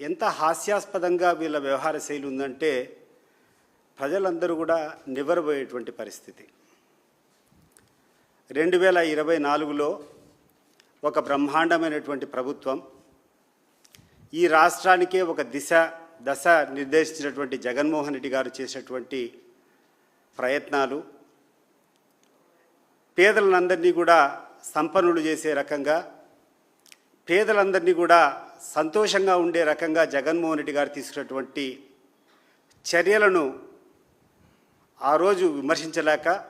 ఎంత హాస్యాస్పదంగా వీళ్ళ వ్యవహార శైలి ఉందంటే ప్రజలందరూ కూడా నివ్వరబోయేటువంటి పరిస్థితి. రెండు వేల ఇరవై నాలుగులో ఒక బ్రహ్మాండమైనటువంటి ప్రభుత్వం ఈ రాష్ట్రానికే ఒక దిశ దశ నిర్దేశించినటువంటి జగన్మోహన్ రెడ్డి గారు చేసినటువంటి ప్రయత్నాలు. పేదలందరినీ కూడా సంపన్నులు చేసే రకంగా పేదలందరినీ కూడా సంతోషంగా ఉండే రకంగా జగన్మోహన్ రెడ్డి గారు తీసుకున్నటువంటి చర్యలను ఆ రోజు విమర్శించలేక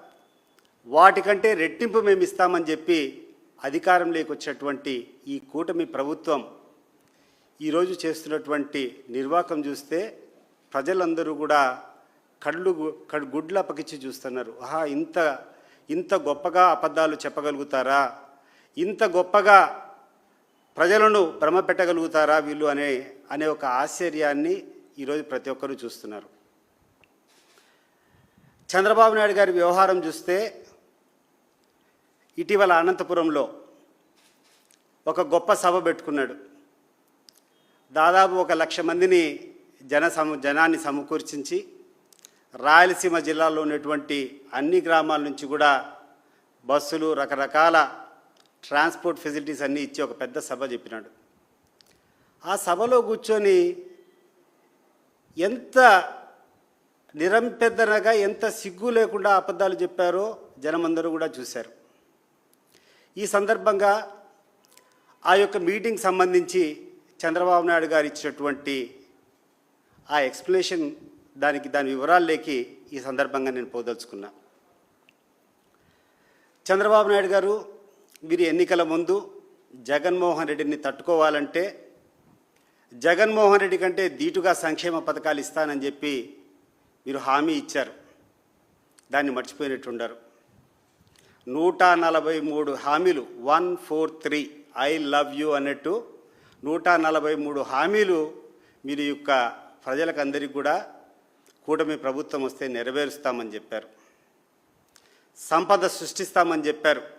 వాటికంటే రెట్టింపు మేము ఇస్తామని చెప్పి అధికారంలోకి వచ్చినటువంటి ఈ కూటమి ప్రభుత్వం ఈరోజు చేస్తున్నటువంటి నిర్వాకం చూస్తే ప్రజలందరూ కూడా కళ్ళు గు- కళ్ళు గుడ్ల చూస్తున్నారు. ఆహా ఇంత ఇంత గొప్పగా అబద్ధాలు చెప్పగలుగుతారా? ఇంత గొప్పగా ప్రజలను భ్రమ పెట్టగలుగుతారా వీళ్ళు అనే అనే ఒక ఆశ్చర్యాన్ని ఈరోజు ప్రతి ఒక్కరూ చూస్తున్నారు. చంద్రబాబు నాయుడు గారి వ్యవహారం చూస్తే ఇటీవల అనంతపురంలో ఒక గొప్ప సభ పెట్టుకున్నాడు. దాదాపు ఒక లక్ష మందిని జన సమ జనాన్ని సమకూర్చించి రాయలసీమ జిల్లాలో ఉన్నటువంటి అన్ని గ్రామాల నుంచి కూడా బస్సులు రకరకాల ట్రాన్స్పోర్ట్ ఫెసిలిటీస్ అన్నీ ఇచ్చి ఒక పెద్ద సభ చెప్పినాడు. ఆ సభలో కూర్చొని ఎంత నిరంపెదనగా ఎంత సిగ్గు లేకుండా అబద్ధాలు చెప్పారో జనమందరూ కూడా చూశారు. ఈ సందర్భంగా ఆ యొక్క మీటింగ్ సంబంధించి చంద్రబాబు నాయుడు గారు ఇచ్చినటువంటి ఆ ఎక్స్ప్లెనేషన్ దానికి దాని వివరాలు లేకి ఈ సందర్భంగా నేను పోదలుచుకున్నా. చంద్రబాబు నాయుడు గారు మీరు ఎన్నికల ముందు జగన్మోహన్ రెడ్డిని తట్టుకోవాలంటే జగన్మోహన్ రెడ్డి కంటే దీటుగా సంక్షేమ పథకాలు ఇస్తానని చెప్పి మీరు హామీ ఇచ్చారు. దాన్ని మర్చిపోయినట్టుండరు. నూట నలభై మూడు హామీలు one four three I love you అన్నట్టు నూట నలభై మూడు హామీలు మీరు యొక్క ప్రజలకందరికీ కూడా కూటమి ప్రభుత్వం వస్తే నెరవేరుస్తామని చెప్పారు. సంపద సృష్టిస్తామని చెప్పారు.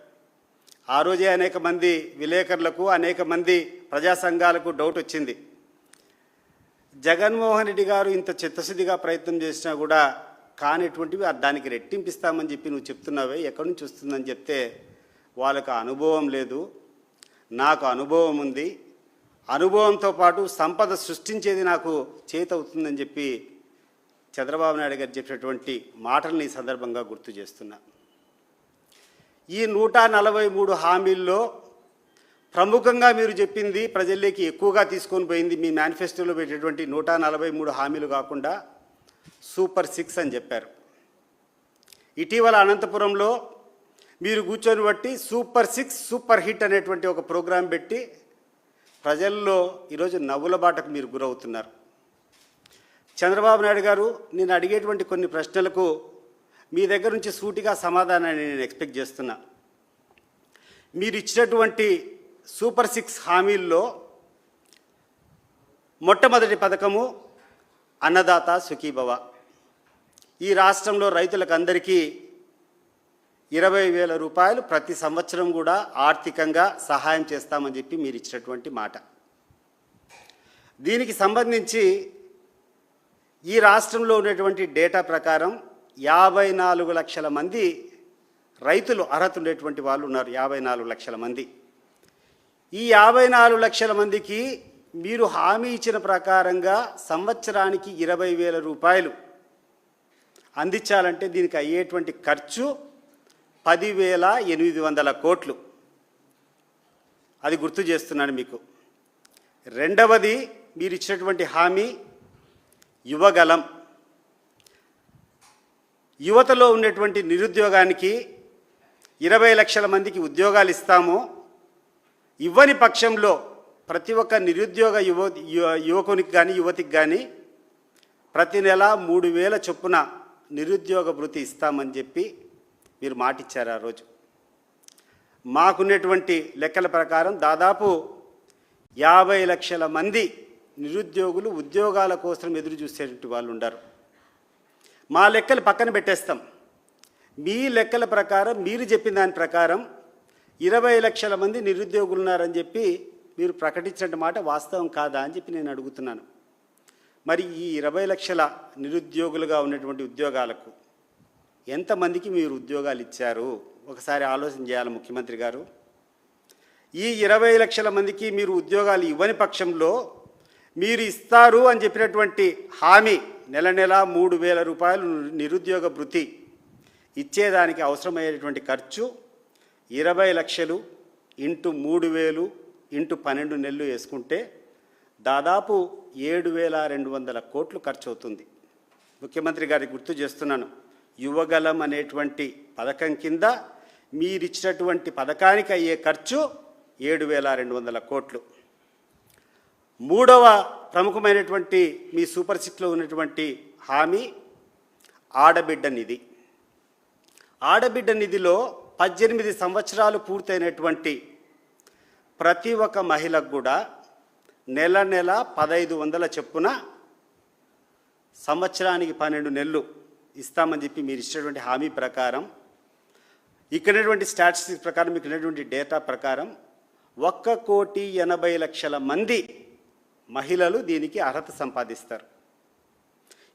ఆ రోజే అనేక మంది విలేకరులకు అనేక మంది ప్రజా సంఘాలకు డౌట్ వచ్చింది. జగన్మోహన్ రెడ్డి గారు ఇంత చిత్తశుద్ధిగా ప్రయత్నం చేసినా కూడా కానిటువంటివి దానికి రెట్టింపిస్తామని చెప్పి నువ్వు చెప్తున్నావే ఎక్కడి నుంచి వస్తుందని చెప్తే వాళ్ళకు ఆ అనుభవం లేదు నాకు అనుభవం ఉంది. అనుభవంతో పాటు సంపద సృష్టించేది నాకు చేతవుతుందని చెప్పి చంద్రబాబు నాయుడు గారు చెప్పినటువంటి మాటల్ని ఈ సందర్భంగా గుర్తు చేస్తున్నా. ఈ నూట నలభై మూడు హామీల్లో ప్రముఖంగా మీరు చెప్పింది ప్రజల్లోకి ఎక్కువగా తీసుకొని పోయింది మీ మేనిఫెస్టోలో పెట్టేటువంటి నూట నలభై మూడు హామీలు కాకుండా సూపర్ సిక్స్ అని చెప్పారు. ఇటీవల అనంతపురంలో మీరు కూర్చొని బట్టి సూపర్ సిక్స్ సూపర్ హిట్ అనేటువంటి ఒక ప్రోగ్రాం పెట్టి ప్రజల్లో ఈరోజు నవ్వుల బాటకు మీరు గురవుతున్నారు. చంద్రబాబు నాయుడు గారు నేను అడిగేటువంటి కొన్ని ప్రశ్నలకు మీ దగ్గర నుంచి సూటిగా సమాధానాన్ని నేను ఎక్స్పెక్ట్ చేస్తున్నా. మీరు ఇచ్చినటువంటి సూపర్ సిక్స్ హామీల్లో మొట్టమొదటి పథకము అన్నదాత సుఖీభవ. ఈ రాష్ట్రంలో రైతులకు అందరికీ ఇరవై వేల రూపాయలు ప్రతి సంవత్సరం కూడా ఆర్థికంగా సహాయం చేస్తామని చెప్పి మీరు ఇచ్చినటువంటి మాట. దీనికి సంబంధించి ఈ రాష్ట్రంలో ఉన్నటువంటి డేటా ప్రకారం యాభై నాలుగు లక్షల మంది రైతులు అర్హత ఉండేటువంటి వాళ్ళు ఉన్నారు యాభై నాలుగు లక్షల మంది. ఈ యాభై నాలుగు లక్షల మందికి మీరు హామీ ఇచ్చిన ప్రకారంగా సంవత్సరానికి ఇరవై వేల రూపాయలు అందించాలంటే దీనికి అయ్యేటువంటి ఖర్చు పదివేల ఎనిమిది వందల కోట్లు. అది గుర్తు చేస్తున్నాను మీకు. రెండవది మీరు ఇచ్చినటువంటి హామీ యువగలం. యువతలో ఉన్నటువంటి నిరుద్యోగానికి ఇరవై లక్షల మందికి ఉద్యోగాలు ఇస్తాము ఇవ్వని పక్షంలో ప్రతి ఒక్క నిరుద్యోగ యువ యువ- యువకునికి కానీ యువతికి కానీ ప్రతి నెల మూడు వేల చొప్పున నిరుద్యోగ భృతి ఇస్తామని చెప్పి మీరు మాటిచ్చారు ఆ రోజు. మాకున్నటువంటి లెక్కల ప్రకారం దాదాపు యాభై లక్షల మంది నిరుద్యోగులు ఉద్యోగాల కోసం ఎదురు చూసేటువంటి వాళ్ళు ఉండరు. మా లెక్కలు పక్కన పెట్టేస్తాం. మీ లెక్కల ప్రకారం మీరు చెప్పిన దాని ప్రకారం ఇరవై లక్షల మంది నిరుద్యోగులు ఉన్నారని చెప్పి మీరు ప్రకటించిన మాట వాస్తవం కాదా అని చెప్పి నేను అడుగుతున్నాను. మరి ఈ ఇరవై లక్షల నిరుద్యోగులుగా ఉన్నటువంటి ఉద్యోగాలకు ఎంతమందికి మీరు ఉద్యోగాలు ఇచ్చారు? ఒకసారి ఆలోచన చేయాలి ముఖ్యమంత్రి గారు. ఈ ఇరవై లక్షల మందికి మీరు ఉద్యోగాలు ఇవ్వని పక్షంలో మీరు ఇస్తారు అని చెప్పినటువంటి హామీ నెల నెల మూడు వేల రూపాయలు నిరుద్యోగ భృతి ఇచ్చేదానికి అవసరమయ్యేటువంటి ఖర్చు ఇరవై లక్షలు ఇంటూ మూడు వేలు ఇంటూ పన్నెండు నెలలు వేసుకుంటే దాదాపు ఏడు వేల రెండు వందల కోట్లు ఖర్చు అవుతుంది ముఖ్యమంత్రి గారికి గుర్తు చేస్తున్నాను యువగలం అనేటువంటి పథకం కింద మీరిచ్చినటువంటి పథకానికి అయ్యే ఖర్చు ఏడు వేల రెండు వందల కోట్లు. మూడవ ప్రముఖమైనటువంటి మీ సూపర్ సిక్స్లో ఉన్నటువంటి హామీ ఆడబిడ్డ నిధి. ఆడబిడ్డ నిధిలో పద్దెనిమిది సంవత్సరాలు పూర్తయినటువంటి ప్రతి ఒక్క మహిళకు కూడా నెల నెల పదహైదు వందల చెప్పున సంవత్సరానికి పన్నెండు నెలలు ఇస్తామని చెప్పి మీరు ఇచ్చినటువంటి హామీ ప్రకారం ఇక్కడటువంటి స్టాటిస్టిక్స్ ప్రకారం మీకు డేటా ప్రకారం ఒక్క కోటి ఎనభై లక్షల మంది మహిళలు దీనికి అర్హత సంపాదిస్తారు.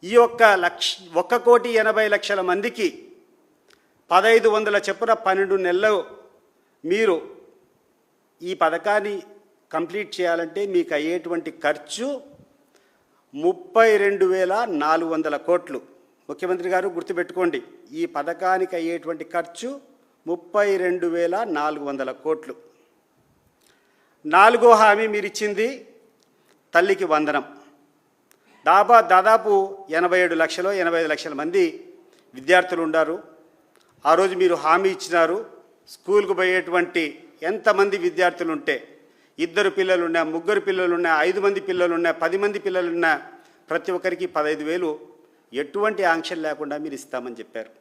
ఈ ఒక్క లక్ష ఒక్క కోటి ఎనభై లక్షల మందికి పదహైదు వందల చెప్పున పన్నెండు నెలలు మీరు ఈ పథకాన్ని కంప్లీట్ చేయాలంటే మీకు అయ్యేటువంటి ఖర్చు ముప్పై రెండు వేల నాలుగు వందల కోట్లు. ముఖ్యమంత్రి గారు గుర్తుపెట్టుకోండి ఈ పథకానికి అయ్యేటువంటి ఖర్చు ముప్పై రెండు వేల నాలుగు వందల కోట్లు. నాలుగో హామీ మీరు ఇచ్చింది తల్లికి వందనం. దాబా దాదాపు ఎనభై ఏడు లక్షలు ఎనభై ఐదు లక్షల మంది విద్యార్థులు ఉన్నారు ఆ రోజు మీరు హామీ ఇచ్చినారు స్కూల్కు పోయేటువంటి ఎంతమంది విద్యార్థులు ఉంటే ఇద్దరు పిల్లలు ఉన్నా ముగ్గురు పిల్లలు ఉన్నా ఐదు మంది పిల్లలు ఉన్నా పది మంది పిల్లలు ఉన్నా ప్రతి ఒక్కరికి పదహైదు వేలు ఎటువంటి ఆంక్షలు లేకుండా మీరు ఇస్తామని చెప్పారు.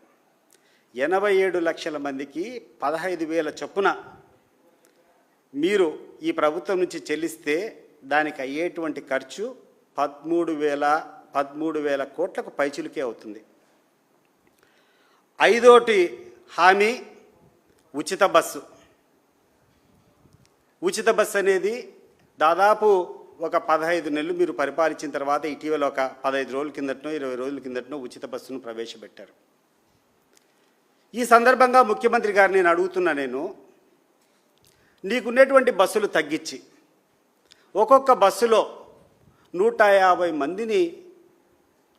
ఎనభై ఏడు లక్షల మందికి పదహైదు వేల చొప్పున మీరు ఈ ప్రభుత్వం నుంచి చెల్లిస్తే దానికి అయ్యేటువంటి ఖర్చు పదమూడు వేల పదమూడు వేల కోట్లకు పైచిలుకే అవుతుంది. ఐదోటి హామీ ఉచిత బస్సు. ఉచిత బస్సు అనేది దాదాపు ఒక పదహైదు నెలలు మీరు పరిపాలించిన తర్వాత ఇటీవల ఒక పదహైదు రోజుల కిందటనో ఇరవై రోజుల కిందటనో ఉచిత బస్సును ప్రవేశపెట్టారు. ఈ సందర్భంగా ముఖ్యమంత్రి గారు నేను అడుగుతున్నా నేను నీకున్నటువంటి బస్సులు తగ్గించి ఒక్కొక్క బస్సులో నూట యాభై మందిని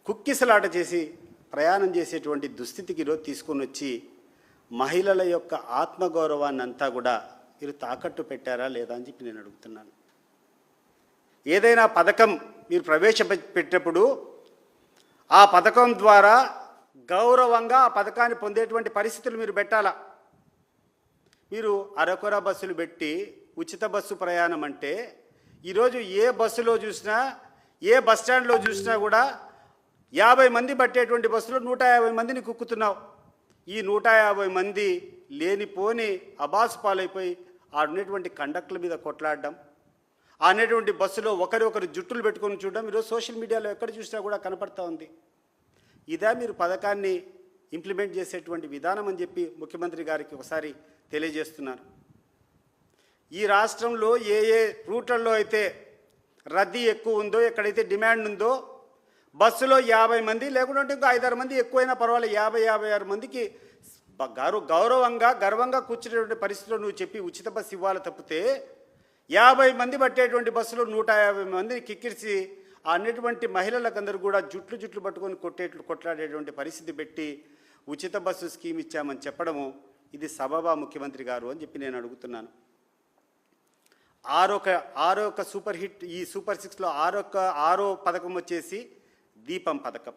కుక్కిసలాట చేసి ప్రయాణం చేసేటువంటి దుస్థితికి తీసుకుని తీసుకొని వచ్చి మహిళల యొక్క ఆత్మగౌరవాన్ని అంతా కూడా మీరు తాకట్టు పెట్టారా లేదా అని చెప్పి నేను అడుగుతున్నాను. ఏదైనా పథకం మీరు ప్రవేశపెట్టినప్పుడు ఆ పథకం ద్వారా గౌరవంగా ఆ పథకాన్ని పొందేటువంటి పరిస్థితులు మీరు పెట్టాలా? మీరు అరకొర బస్సులు పెట్టి ఉచిత బస్సు ప్రయాణం అంటే ఈరోజు ఏ బస్సులో చూసినా ఏ బస్ స్టాండ్లో చూసినా కూడా యాభై మంది పట్టేటువంటి బస్సులో నూట యాభై మందిని కుక్కుతున్నావు. ఈ నూట యాభై మంది లేనిపోని అబాస్ పాలైపోయి ఆడున్నటువంటి కండక్టర్ల మీద కొట్లాడడం అనేటువంటి బస్సులో ఒకరి ఒకరు జుట్టులు పెట్టుకొని చూడడం ఈరోజు సోషల్ మీడియాలో ఎక్కడ చూసినా కూడా కనపడతా ఉంది. ఇదే మీరు పథకాన్ని ఇంప్లిమెంట్ చేసేటువంటి విధానం అని చెప్పి ముఖ్యమంత్రి గారికి ఒకసారి తెలియజేస్తున్నారు. ఈ రాష్ట్రంలో ఏ ఏ రూట్లలో అయితే రద్దీ ఎక్కువ ఉందో ఎక్కడైతే డిమాండ్ ఉందో బస్సులో యాభై మంది లేకుంటే ఇంకో ఐదారు మంది ఎక్కువైనా పర్వాలేదు. యాభై యాభై ఆరు మందికి గౌరవ గౌరవంగా గర్వంగా కూర్చునేటువంటి పరిస్థితిలో నువ్వు చెప్పి ఉచిత బస్సు ఇవ్వాలి తప్పితే యాభై మంది పట్టేటువంటి బస్సులో నూట యాభై మందిని కిక్కిరిసి అన్నటువంటి మహిళలకందరూ కూడా జుట్లు జుట్లు పట్టుకొని కొట్టేట్లు కొట్లాడేటువంటి పరిస్థితి పెట్టి ఉచిత బస్సు స్కీమ్ ఇచ్చామని చెప్పడము ఇది సబబా ముఖ్యమంత్రి గారు అని చెప్పి నేను అడుగుతున్నాను. ఆరొక ఆరొక సూపర్ హిట్ ఈ సూపర్ సిక్స్లో ఆరొక ఆరో పథకం వచ్చేసి దీపం పథకం.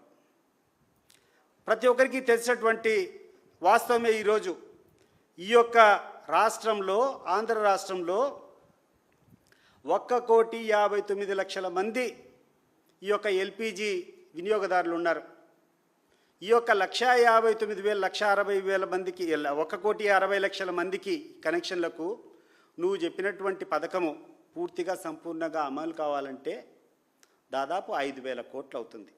ప్రతి ఒక్కరికి తెలిసినటువంటి వాస్తవమే ఈరోజు. ఈ యొక్క రాష్ట్రంలో ఆంధ్ర రాష్ట్రంలో ఒక్క కోటి యాభై తొమ్మిది లక్షల మంది ఈ యొక్క ఎల్పిజి వినియోగదారులు ఉన్నారు. ఈ యొక్క లక్ష యాభై తొమ్మిది వేల లక్ష అరవై వేల మందికి ఒక కోటి అరవై లక్షల మందికి కనెక్షన్లకు నువ్వు చెప్పినటువంటి పథకము పూర్తిగా సంపూర్ణంగా అమలు కావాలంటే దాదాపు ఐదు వేల కోట్లు అవుతుంది.